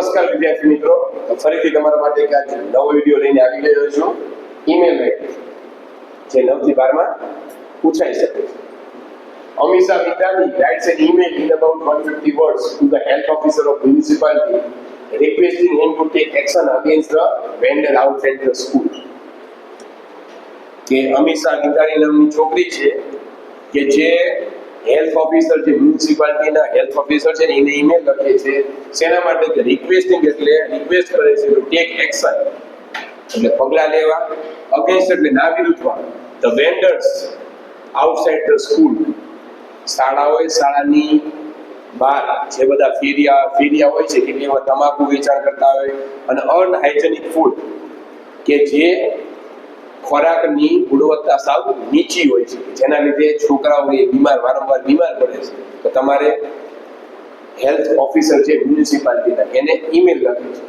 નમસ્કાર વિદ્યાર્થી મિત્રો ફરીથી તમારા માટે એક નવો વીડિયો લઈને આવી ગયો છું ઈમેલ રાઇટિંગ જે નવથી બારમાં પૂછાઈ શકે છે Amisha વિદ્યાની writes an email in about 150 words to the health officer of municipality requesting him to take action against the vendor outside the school કે અમીષા ગીતાની નામની છોકરી છે કે જે હેલ્થ ઓફિસર જે મ્યુનિસિપાલિટીના હેલ્થ ઓફિસર છે એને ઈમેલ લખે છે શેના માટે કે રિક્વેસ્ટિંગ એટલે રિક્વેસ્ટ કરે છે ટુ ટેક એક્શન એટલે પગલાં લેવા અગેન્સ્ટ એટલે ના વિરુદ્ધમાં the vendors outside the school શાળાઓએ શાળાની બહાર જે બધા ફેરિયા ફેરિયા હોય છે કે એમાં તમાકુ વેચાણ કરતા હોય અને અનહાઇજેનિક ફૂડ કે જે ખોરાકની ગુણવત્તા સાવ નીચી હોય છે. જેના લીધે છોકરાઓ બીમાર, વારંવાર બીમાર પડે છે. તો તમારે હેલ્થ ઓફિસર છે મ્યુનિસિપાલિટીના એને ઈમેલ લખે છે.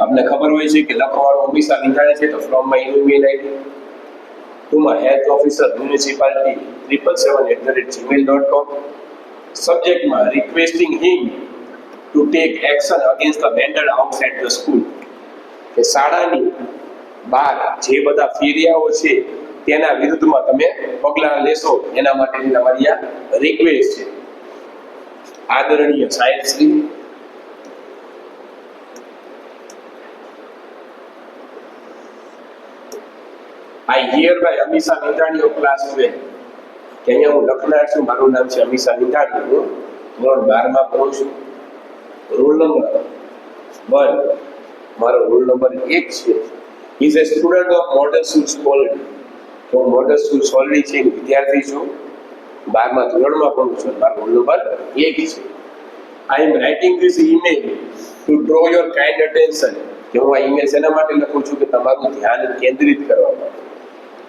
આપને ખબર હોય છે કે લખવાનો હંમેશા લીધાણે છે, તો from my email ID to my health officer municipality triple seven at the rate Gmail dot com સબ્જેક્ટમાં requesting him to take action against the vendor outside the school. કે શાળાની બહાર જે બધા ફેરિયાઓ છે, તેના વિરુદ્ધમાં તમે પગલાં લેશો. એના માટેની તમારી આ રિક્વેસ્ટ છે. આદરણીય સાહેબ Shri I hereby Amisha of class twelve કે અહીંયા હું લખનાર છું. મારું નામ છે અમીષા નિંદાણી હું ધોરણ બારમાં ભણું છું. રોલ નંબર વન, મારો રોલ નંબર એક છે. Is a student of modern school quality હું મોડર્ન સ્કૂલ સોલડી છે, વિદ્યાર્થી છું. બારમા ધોરણમાં ભણું છું. મારો રોલ નંબર એક છે. I am writing this email to draw your kind attention કે હું આ ઇમેલ શેના માટે લખું છું કે તમારું ધ્યાન કેન્દ્રિત કરવા માટે.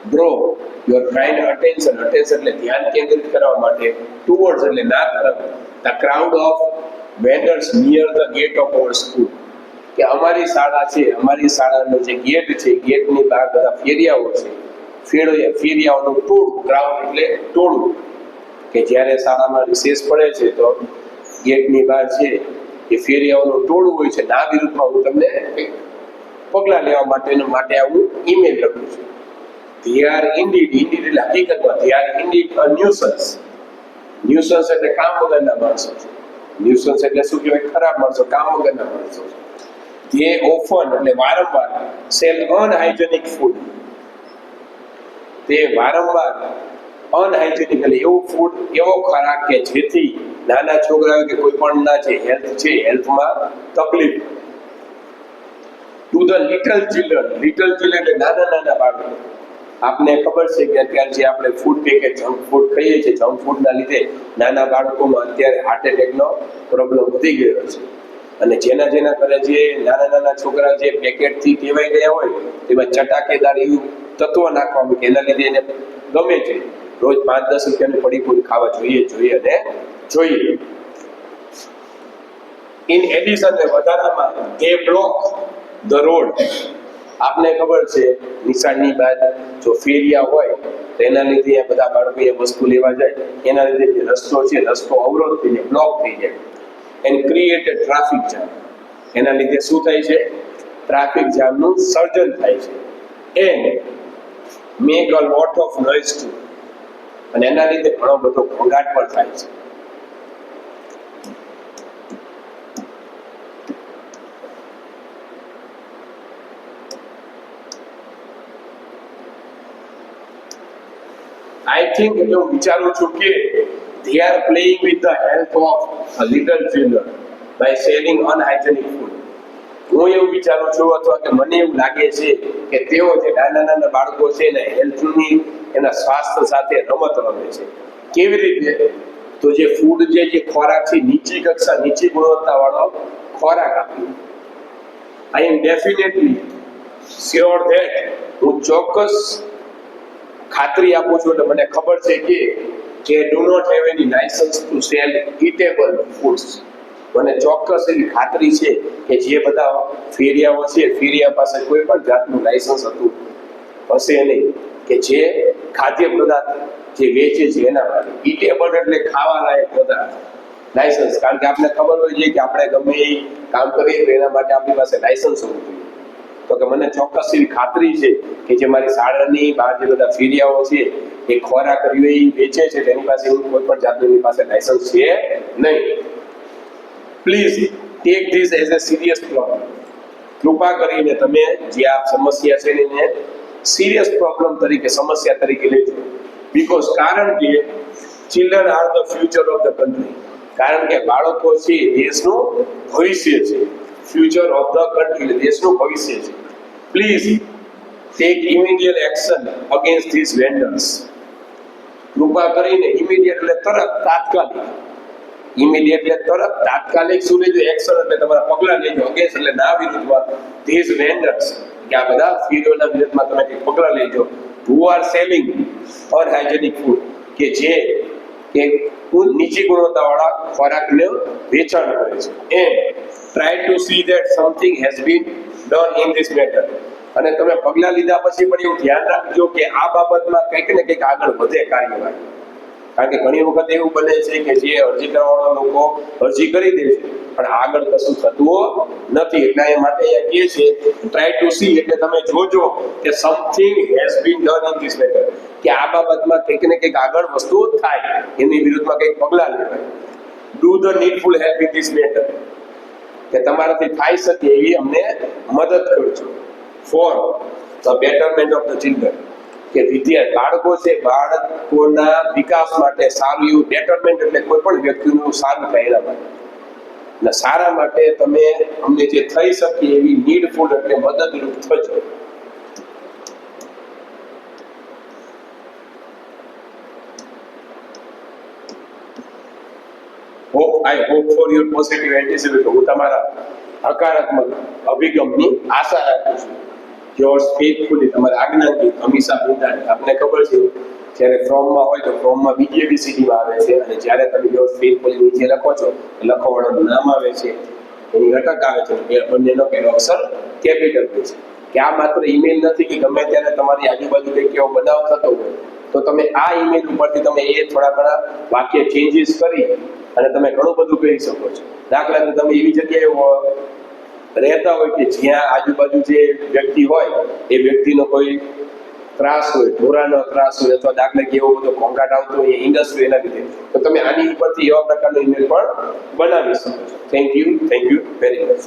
Draw your kind attention attention એટલે ધ્યાન કેન્દ્રિત કરવા માટે. ટુવર્ડ્સ એટલે ના તરફ. The crowd of vendors near the gate of our school કે અમારી શાળા છે, અમારી શાળાનો જે ગેટ છે ગેટની બહાર બધા ફેરિયાઓ છે. ફેરો ફેરિયાઓનું ટોળું ગ્રાઉન્ડ એટલે ટોળું. કે જ્યારે શાળામાં રિસેસ પડે છે, તો ગેટની બહાર છે એ ફેરિયાઓનું ટોળું હોય છે, ના વિરુદ્ધમાં હું તમને પગલાં લેવા માટેનું, માટે હું ઈમેલ લખું છું. They આર ઇન્ડિટ એટલે હકીકતમાં, they are indeed a nuisance nuisance એટલે કામ વગરના માણસો છે. Nuisance એટલે શું કહેવાય? ખરાબ માણસો કામ વગરના માણસો. છે ઓફન એટલે વારંવાર સેલ અનહાઇજેનિક ફૂડ તે વારંવાર અનહાઇજેનિક એટલે એવું ફૂડ એવો ખોરાક કે જેથી નાના છોકરાઓ કે કોઈ પણ ના જે હેલ્થ છે હેલ્થમાં તકલીફ. To the little children little children એટલે નાના નાના બાળકો. આપને ખબર છે કે અત્યારે જે આપણે ફૂડ પેકેટ જંક ફૂડ ખાઈએ છીએ જંક ફૂડના લીધે નાના બાળકોમાં અત્યારે હાર્ટ એટેકનો પ્રોબ્લેમ વધી ગયો છે. અને જેના જેના ઘરે જે નાના નાના છોકરા જે પેકેટથી ટેવાઈ ગયા હોય, તેમાં ચટાકેદાર એવું તત્વ નાખવામાં કે એના લીધે એને ગમે છે. રોજ પાંચ દસ રૂપિયાનું પડી પૂરી ખાવા જોઈએ જોઈએ અને જોઈએ. ઇન એડિશન વધારામાં એ બ્લોક ધ રોડ આપને ખબર છે, નિશાળની બાદ જો ફેરિયા હોય, તો એના લીધે આ બધા બાળકો એ વસ્તુ લેવા જાય. એના લીધે જે રસ્તો છે, રસ્તો અવરોધ થઈને બ્લોક થઈ જાય. And create a traffic jam એના લીધે શું થાય છે? ટ્રાફિક જામનું સર્જન થાય છે. And make a lot of noise to અને એના લીધે ઘણો બધો ઘોંઘાટ પણ થાય છે. આઈ થિંક એટલે હું વિચારું છું કે they are playing with the health of a little children by selling unhygienic food. હું એવું વિચારું છું અથવા કે મને એવું લાગે છે કે તેઓ જે નાના નાના બાળકો છે એના હેલ્થની એના સ્વાસ્થ્ય સાથે રમત રમે છે. કેવી રીતે? તો જે ફૂડ જે જે ખોરાક છે, નીચી કક્ષા, નીચી ગુણવત્તા વાળો ખોરાક આપ્યો I am definitely sure that હું ચોક્કસ ખાતરી આપું છું એટલે મને ખબર છે કે જે do not have any licence to sell eatable foods મને ચોક્કસ એવી ખાતરી છે કે જે બધા ફેરિયાઓ છે, ફેરિયા પાસે કોઈ પણ જાતનું લાયસન્સ હતું, હશે નહીં. કે જે ખાદ્ય પદાર્થ જે વેચે છે એના માટે ઇટેબલ એટલે ખાવા લાયક પદાર્થ લાયસન્સ કારણ કે આપણે ખબર હોય છે કે આપણે ગમે એ કામ કરીએ તો એના માટે આપણી પાસે લાયસન્સ હોવું જોઈએ. તો કે મને ચોક્કસ એવી ખાતરી છે કે જે મારી શાળાની બહાર જે બધા ફેરિયાઓ છે, એ ખોરાક એ વેચે છે, તેની પાસે એવું કોઈ પણ જાતનું પાસે લાયસન્સ છે નહીં. Please take this as a serious problem કૃપા કરીને તમે જે આ સમસ્યા છે એને સિરિયસ પ્રોબ્લેમ તરીકે, સમસ્યા તરીકે લેજો. બીકોઝ કારણ કે children are the future of the country કારણ કે બાળકો છે, દેશનું ભવિષ્ય છે. ફ્યુચર ઓફ ધ કન્ટ્રી દેશનું ભવિષ્ય છે. Please take immediate action against this vendors કૃપા કરીને ઇમિડિયેટ એટલે તરત, તાત્કાલિક. ઇમિડિયેટ એટલે તરત, તાત્કાલિક શું લેજો એક્શન એટલે તમારા પગલા લેજો અગેન્સ્ટ એટલે ના વિરુદ્ધમાં ધીસ વેન્ડર્સ કે આ બધા ફીરોના વિરુદ્ધમાં તમે કંઈક પગલા લેજો who are selling unhygienic food કે જે, કે ખૂબ નીચી ગુણવત્તાવાળા ખોરાકને વેચાણ કરે છે. And try to see that something has been done in this matter અને તમે પગલાં લીધા પછી પણ એવું ધ્યાન રાખજો કે આ બાબતમાં કંઈક ને કંઈક આગળ વધે કાર્યવાહી. કારણ કે ઘણી વખત એવું બને છે કે જે અરજી કરવાવાળા લોકો અરજી કરી દે છે, પણ આગળ કશું થતું નથી. એટલે એ માટે એ કહે છે ટ્રાય ટુ સી એટલે તમે જોજો કે something has been done in this matter કે આ બાબતમાં કંઈક ને કંઈક આગળ વસ્તુ થાય. એની વિરુદ્ધમાં કંઈક પગલાં લેવાય. Do the needful help in this matter કે તમારાથી થઈ શકે એવી અમને મદદ કરજો. For the betterment of the children કે વિદ્યાર્થી બાળકો છે, બાળકોના વિકાસ માટે સારું એવું બેટરમેન્ટ એટલે કોઈ પણ વ્યક્તિનું સારું થાય એના માટે એટલે સારા માટે તમે અમને જે થઈ શકે એવી નીડફુલ એટલે મદદરૂપ થજો. Hope I hope for your positive anticipate હું તમારા હકારાત્મક અભિગમની આશા રાખું છું. યોર્સ ફેથફુલી તમારે આજ્ઞાથી હંમેશા બિંદાડ આપને ખબર છે, જ્યારે ફ્રોમમાં હોય તો ફ્રોમમાં બીજી એબીસીડીમાં આવે છે અને જ્યારે તમે યોર્સ ફેથફુલી નીચે લખો છો લખવાવાળાનું નામ આવે છે, એની અટક આવે છે એ બંનેનો પહેલો અક્ષર કેપિટલ છે. કે આ માત્ર ઈમેલ નથી કે ગમે ત્યારે તમારી આજુબાજુ કંઈક એવો બનાવ થતો હોય, તો તમે આ ઈમેલ ઉપરથી તમે એ થોડા ઘણા વાક્ય ચેન્જીસ કરી અને તમે ઘણું બધું કરી શકો છો. દાખલા તો તમે એવી જગ્યાએ રહેતા હોય કે જ્યાં આજુબાજુ જે વ્યક્તિ હોય, એ વ્યક્તિનો કોઈ ત્રાસ હોય, ઢોરાનો ત્રાસ હોય અથવા દાખલા કે એવો બધો ઘોંઘાટ આવતો હોય ઇન્ડસ્ટ્રી એના લીધે, તો તમે આની ઉપરથી એવા પ્રકારનો ઇમેલ પણ બનાવી શકો છો. Thank you thank you very much